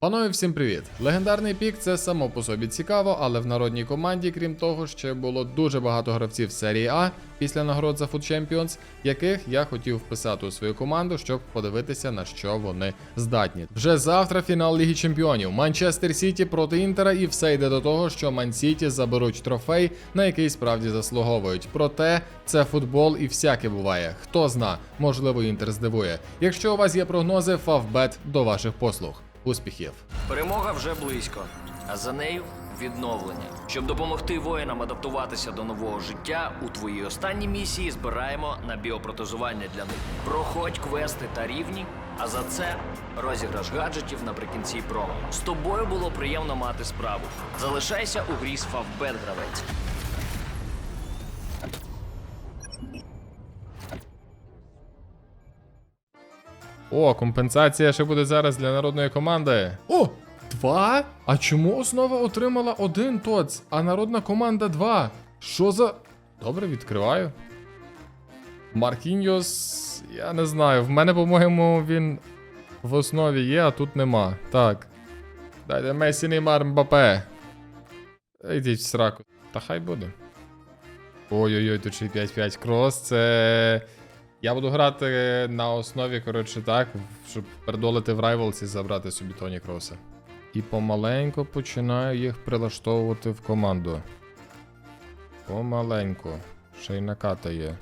Панове, всім привіт! Легендарний пік це само по собі цікаво, але в народній команді, крім того, ще було дуже багато гравців серії А після нагород за Food Champions, яких я хотів вписати у свою команду, щоб подивитися на що вони здатні. Вже завтра фінал Ліги Чемпіонів. Манчестер Сіті проти Інтера, і все йде до того, що Ман Сіті заберуть трофей, на який справді заслуговують. Проте це футбол і всяке буває. Хто зна, можливо, інтер здивує. Якщо у вас є прогнози, Фавбет до ваших послуг. Успіхів! Перемога вже близько, а за нею відновлення. Щоб допомогти воїнам адаптуватися до нового життя, у твоїй останній місії збираємо на біопротезування для них. Проходь квести та рівні, а за це розіграш гаджетів наприкінці промо. З тобою було приємно мати справу. Залишайся у грі з Фавбет гравець. О, компенсація ще буде зараз для народної команди. О! Два? А чому основа отримала один тоц, а народна команда два? Що за. Добре, відкриваю. Маркіньос. Я не знаю. В мене, по-моєму, він в основі є, а тут нема. Так. Дайте Месі Неймар Мбапе. Йдіть в сраку. Та хай буде. Ой-ой-ой, тут ще 5-5 крос. Це. Я буду грати на основі, коротше, так, щоб передолити в Rivals і забрати собі Тоні Кроса. І помаленьку починаю їх прилаштовувати в команду. Помаленьку. Ще й наката є.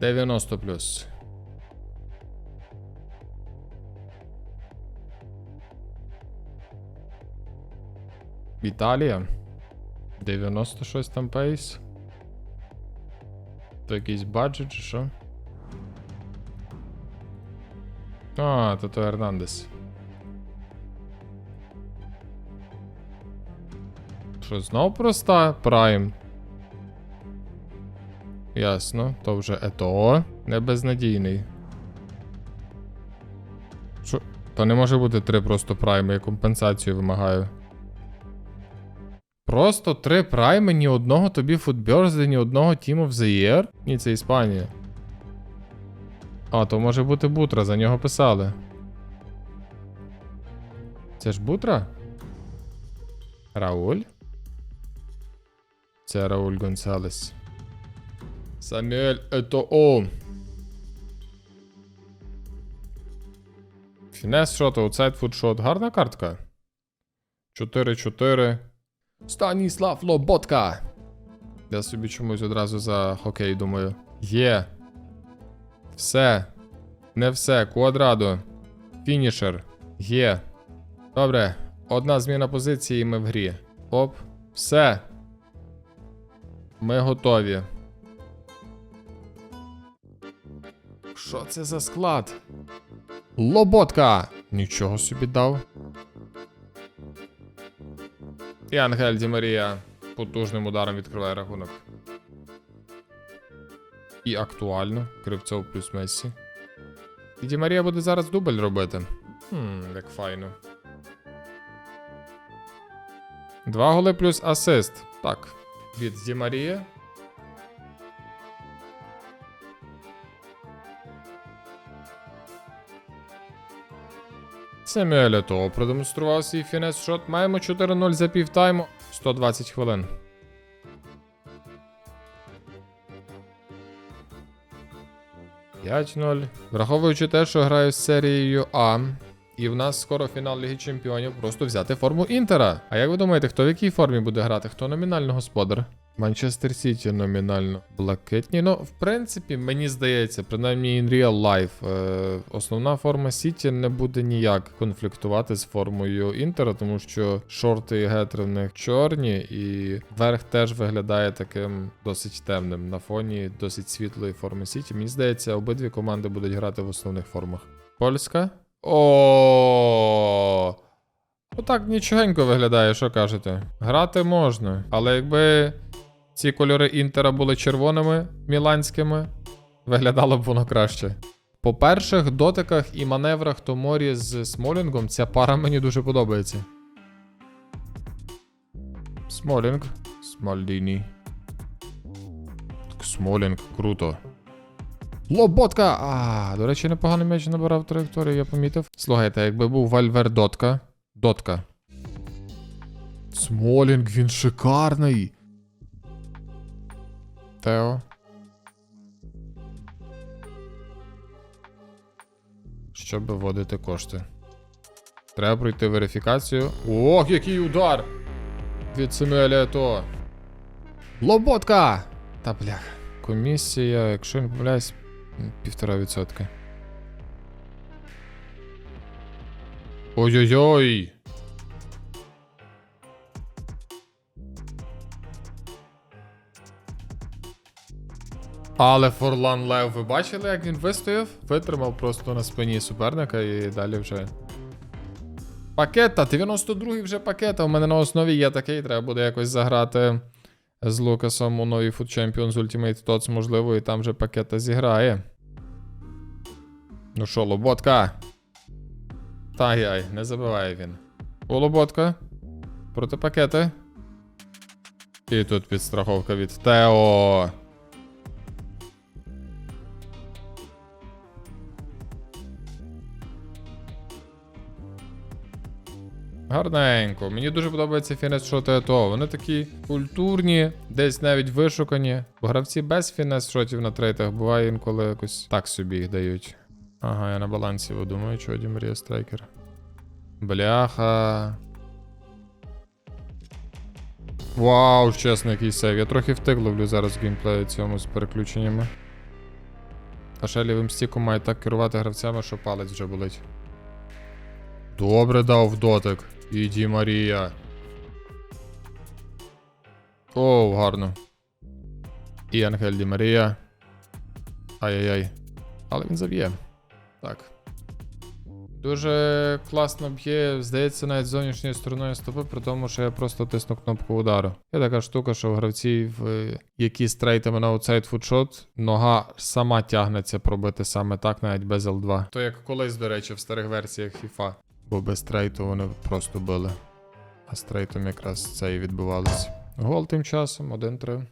Дев'яносто плюс. Італія. 96 там пейс. То якийсь баджет чи що? А, то то Ернандес. Що, знов проста Прайм? Ясно, то вже ЕТО. Не безнадійний. Що? То не може бути три просто прайми, я компенсацію вимагаю. Просто три прайми, ні одного тобі футберзди, ні одного Team of the Year? Ні, це Іспанія. А, то може бути Бутра, за нього писали. Це ж Бутра? Рауль? Це Рауль Гонсалес. Самюель Етоо. Фінес шот, аутсайд фут шот. Гарна картка. 4-4. Станіслав Лоботка. Я собі чомусь одразу за хокей думаю. Є. Все. Не все. Квадрадо. Фінішер. Є. Добре. Одна зміна позиції і ми в грі. Оп. Все. Ми готові. Що це за склад? Лоботка! Нічого собі дав. І Ангель Ді Марія потужним ударом відкриває рахунок. І актуально. Кривцов плюс Мессі. І Ді Марія буде зараз дубль робити. Хм, як файно. Два голи плюс асист. Так. Від Ді Марія. Семюель Етоо продемонстрував свій фінес шот. Маємо 4-0 за півтайму. 120 хвилин. П'ять 0 Враховуючи те, що граю з серією А, і в нас скоро фінал Ліги Чемпіонів, просто взяти форму Інтера. А як ви думаєте, хто в якій формі буде грати? Хто номінально господар? Манчестер Сіті номінально блакитні. Ну, в принципі, мені здається, принаймні in real life, е, основна форма Сіті не буде ніяк конфліктувати з формою Інтера, тому що шорти і гетри в них чорні, і верх теж виглядає таким досить темним на фоні досить світлої форми Сіті. Мені здається, обидві команди будуть грати в основних формах. Польська. О. Отак нічогенько виглядає, що кажете. Грати можна, але якби ці кольори Інтера були червоними міланськими, виглядало б воно краще. По перших дотиках і маневрах Томорі з Смолінгом ця пара мені дуже подобається. Смолінг. Смальдіні. Смолінг, круто. Лоботка! А, до речі, непогано м'яч набирав траєкторію, я помітив. Слухайте, якби був Вальвер Дотка. Дотка. Смолінг, він шикарний. Тео. Щоб вводити кошти. Треба пройти верифікацію. Ох, який удар! Від Семеля то. Лоботка! Та блях. Комісія, якщо не помиляюсь, півтора відсотка. Ой-ой-ой! Але Форлан Лев, ви бачили, як він вистояв? Витримав просто на спині суперника і далі вже. Пакета, 92-й вже пакета. У мене на основі є такий, треба буде якось заграти з Лукасом у новій Food Champions Ultimate Tots, можливо, і там вже пакета зіграє. Ну що, Лоботка? Та яй, не забиває він. О, Лоботка. Проти пакети. І тут підстраховка від Тео. Гарненько. Мені дуже подобається фінес шоти АТО. Вони такі культурні, десь навіть вишукані. Бо гравці без фінес шотів на трейтах буває інколи якось так собі їх дають. Ага, я на балансі думаю, що Ді Марія страйкер. Бляха. Вау, чесно, який сейв. Я трохи втик ловлю зараз в геймплеї цьому з переключеннями. А ще лівим стіком має так керувати гравцями, що палець вже болить. Добре дав дотик. Іді Марія. О, гарно. І Ангель Ді Марія. Ай-яй-яй. Але він заб'є. Так. Дуже класно б'є, здається, навіть зовнішньою стороною стопи, при тому, що я просто тисну кнопку удару. Є така штука, що у гравців, які стрейтами на аутсайд фудшот, нога сама тягнеться пробити саме так, навіть без L2. То як колись, до речі, в старих версіях FIFA. Бо без стрейту вони просто били. А стрейтом якраз це і відбувалось. Гол тим часом, 1-3.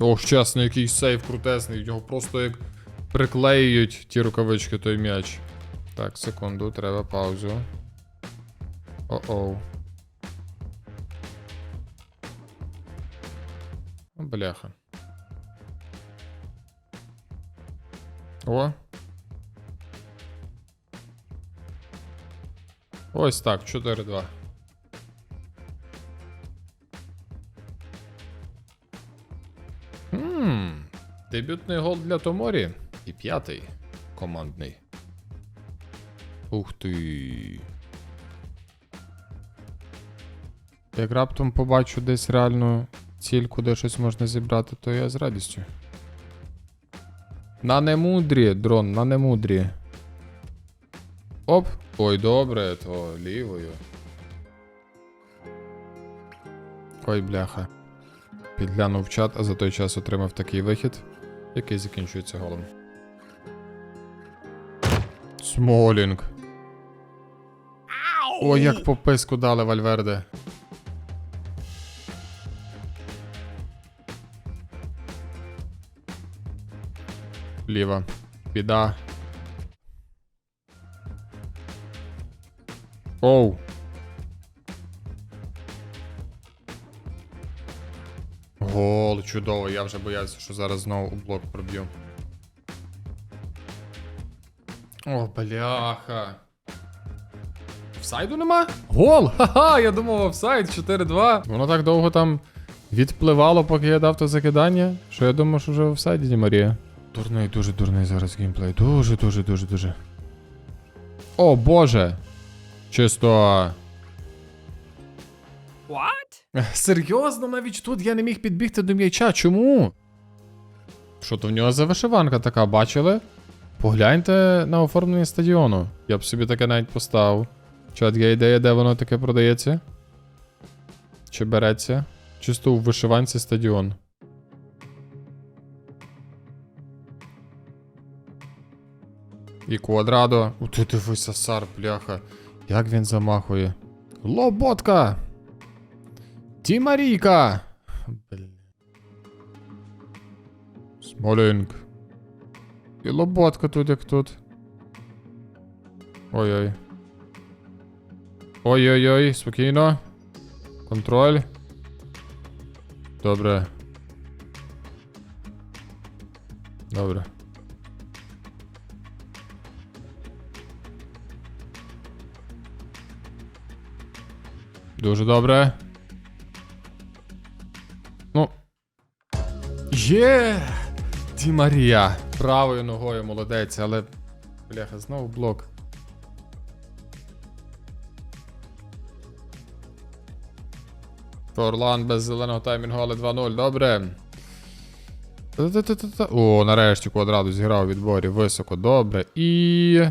Ох, чесно, який сейв крутесний. Його просто як приклеюють ті рукавички той м'яч. Так, секунду, треба паузу. О-оу. Бляха. О. Ось так, 4-2. Хм, дебютний гол для Томорі. І п'ятий командний. Ух ти. Як раптом побачу десь реальну ціль, куди щось можна зібрати, то я з радістю. На немудрі, дрон, на немудрі. Оп. Ой, добре, то лівою. Ой, бляха. Підглянув чат, а за той час отримав такий вихід, який закінчується голом. Смолінг. О, як по писку дали Вальверде. Ліва. Біда. Оу. Гол, чудово. Я вже боявся, що зараз знову у блок проб'ю. О, бляха. Офсайду нема? Гол! Ха-ха! Я думав, офсайд 4-2. Воно так довго там відпливало, поки я дав то закидання, що я думав, що вже офсайді Марія. Дурний, дуже дурний зараз геймплей. Дуже, дуже, дуже, дуже. О, боже! Чисто. What? Серйозно, навіть тут я не міг підбігти до м'яча. Чому? Що то в нього за вишиванка така, бачили? Погляньте на оформлення стадіону. Я б собі таке навіть поставив. Чат є ідея, де воно таке продається? Чи береться? Чисто у вишиванці стадіон. І квадрадо. У ти дивися, сар, бляха. Як він замахує. Лоботка! Тімарійка! Блін. Смолінг. І лоботка тут як тут. Ой-ой. Ой-ой-ой, спокійно. Контроль. Добре. Добре. Дуже добре. Ну. Є! Ді Марія. Правою ногою молодець, але. Бляха, знову блок. Орлан без зеленого таймінгу, але 2-0. Добре. О, нарешті квадрату зіграв у відборі високо, добре. І.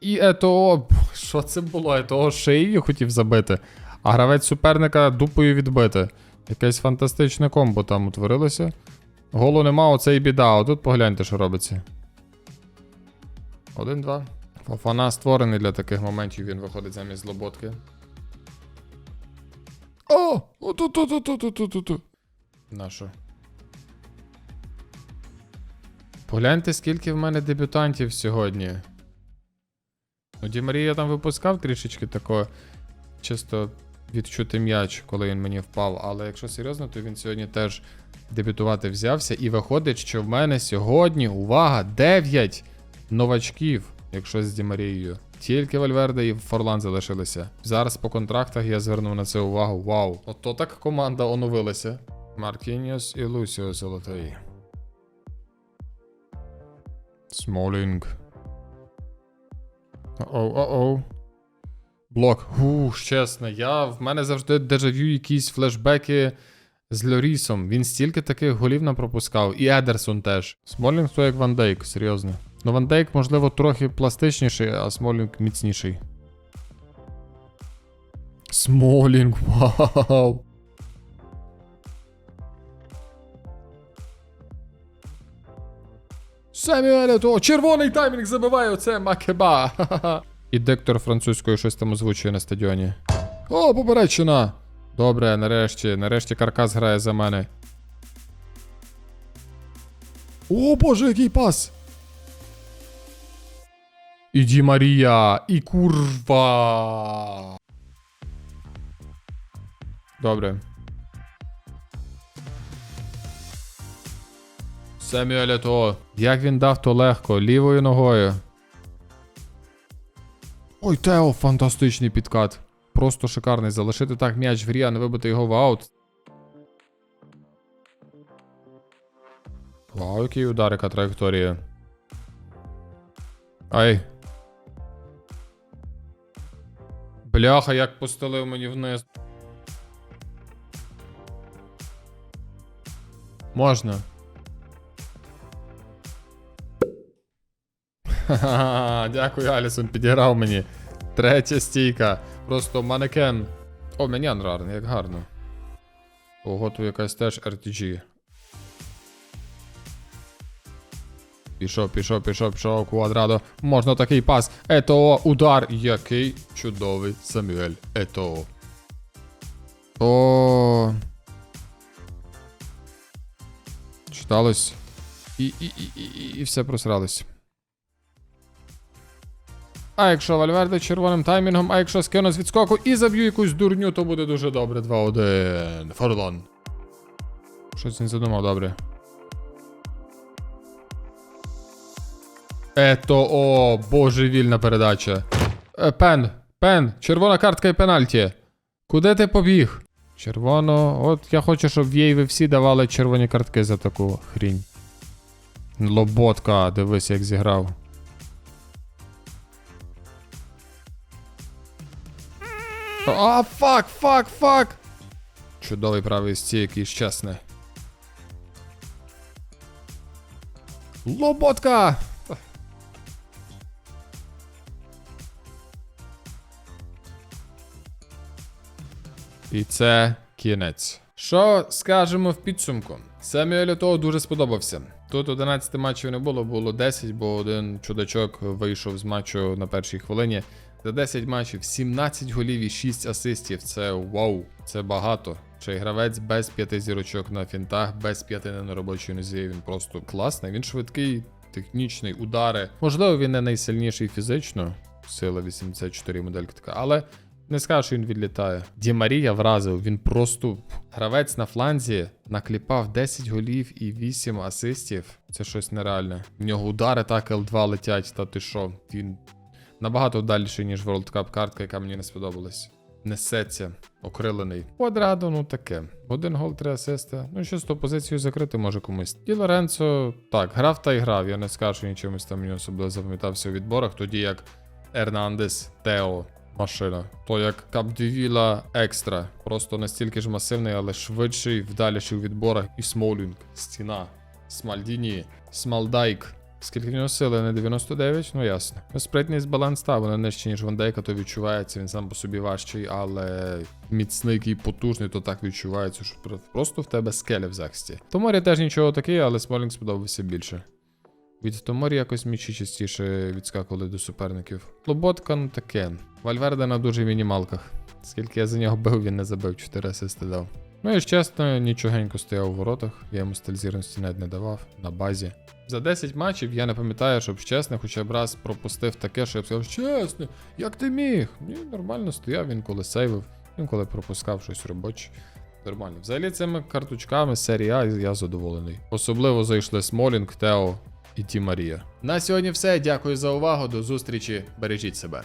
І ето. Що це було? Ето шиї хотів забити. А гравець суперника дупою відбити. Якесь фантастичне комбо там утворилося. Голу нема, оце і біда. А тут погляньте, що робиться. Один-два. Фофана створений для таких моментів, він виходить замість лоботки. О! Оту-ту-ту-ту-ту-ту-ту. Нащо? Погляньте, скільки в мене дебютантів сьогодні. Ну, Ді Марія там випускав трішечки такого чисто відчути м'яч, коли він мені впав. Але якщо серйозно, то він сьогодні теж дебютувати взявся. І виходить, що в мене сьогодні, увага, 9 новачків, якщо з Ді Марією. Тільки Вальверде і Форлан залишилися. Зараз по контрактах я звернув на це увагу. Вау. Ото так команда оновилася. Маркініос і Лусіо золотий. Смолінг. Оу. Блок. Ух, чесно, я в мене завжди дежавю якісь флешбеки з Льорісом. Він стільки таких голів нам пропускав. І Едерсон теж. Смолінг то як Ван Дейк, серйозно. Ну, Ван Дейк, можливо, трохи пластичніший, а Смолінг міцніший. Смолінг, вау. Семюеле, то червоний таймінг забиває оце Макеба. І диктор французькою щось там озвучує на стадіоні. О, поперечина! Добре, нарешті, нарешті каркас грає за мене. О, боже, який пас! Іді Марія, і курва. Добре. Семюеле то. Як він дав, то легко, лівою ногою. Ой, Тео, фантастичний підкат. Просто шикарний. Залишити так м'яч в грі, а не вибити його в аут. Вау, який удар, траєкторія. Ай. Бляха, як постелив мені вниз. Можна. Ха-ха, дякую, Алісон, підіграв мені. Третя стійка. Просто манекен. О, менян рарний, як гарно. Ого, тут якась теж RTG. Пішов, пішов, пішов, пішов, квадрадо. Можна такий пас. Ето, удар. Який чудовий Самюель. Ето. О. Читалось. І, і, і, і, і все просралось. А якщо Вальверде червоним таймінгом, а якщо скину з відскоку і заб'ю якусь дурню, то буде дуже добре. 2-1. Форлон. Щось не задумав добре. Ето, о, божевільна передача. Е, пен, пен, червона картка і пенальті. Куди ти побіг? Червоно. От я хочу, щоб в Єйві всі давали червоні картки за таку хрінь. Лоботка, дивись, як зіграв. А, фак, фак, фак. Чудовий правий стій, який щасний. Лоботка! І це кінець. Що скажемо в підсумку? Семюелю того дуже сподобався. Тут 11 матчів не було, було 10, бо один чудачок вийшов з матчу на першій хвилині. За 10 матчів 17 голів і 6 асистів. Це вау, це багато. Й гравець без п'яти зірочок на фінтах, без п'яти на робочій нозі. Він просто класний. Він швидкий, технічний, удари. Можливо, він не найсильніший фізично. Сила 84 моделька така, але не скажу, що він відлітає. Ді Марія вразив, він просто гравець на фланзі накліпав 10 голів і 8 асистів. Це щось нереальне. В нього удари так L2 летять, та ти що? Він набагато дальший, ніж World Cup картка, яка мені не сподобалась. Несеться, окрилений. Квадрадо, ну таке. Один гол, три асисти. Ну, що з ту позицію закрити може комусь. Ді Лоренцо, так, грав та й грав. Я не скажу, що там мені особливо запам'ятався у відборах, тоді як Ернандес, Тео, машина. То як Капдевіла екстра. Просто настільки ж масивний, але швидший, вдаліший у відборах. І Смолінг, стіна, Смальдіні, Смалдайк. Скільки в нього сили? Не 99? Ну ясно. Ну, Спритність баланс та вона нижче, ніж Вандейка, то відчувається, він сам по собі важчий, але міцний і потужний, то так відчувається, що просто в тебе скеля в захисті. Томорі теж нічого такий, але Смолінг сподобався більше. Від Томорі якось м'ячі частіше відскакували до суперників. Лоботка, ну таке. Вальверде на дуже мінімалках. Скільки я за нього бив, він не забив, 4 асисти дав. Ну і ж чесно, нічогенько стояв у воротах, я йому стильзірності навіть не давав на базі. За 10 матчів я не пам'ятаю, щоб чесно, хоча б раз пропустив таке, що я б сказав, чесно, як ти міг? Ні, нормально стояв, він коли сейвив, він коли пропускав щось робоче. Нормально. Взагалі цими карточками серії А я задоволений. Особливо зайшли Смолінг, Тео і Ті Марія. На сьогодні все. Дякую за увагу. До зустрічі. Бережіть себе.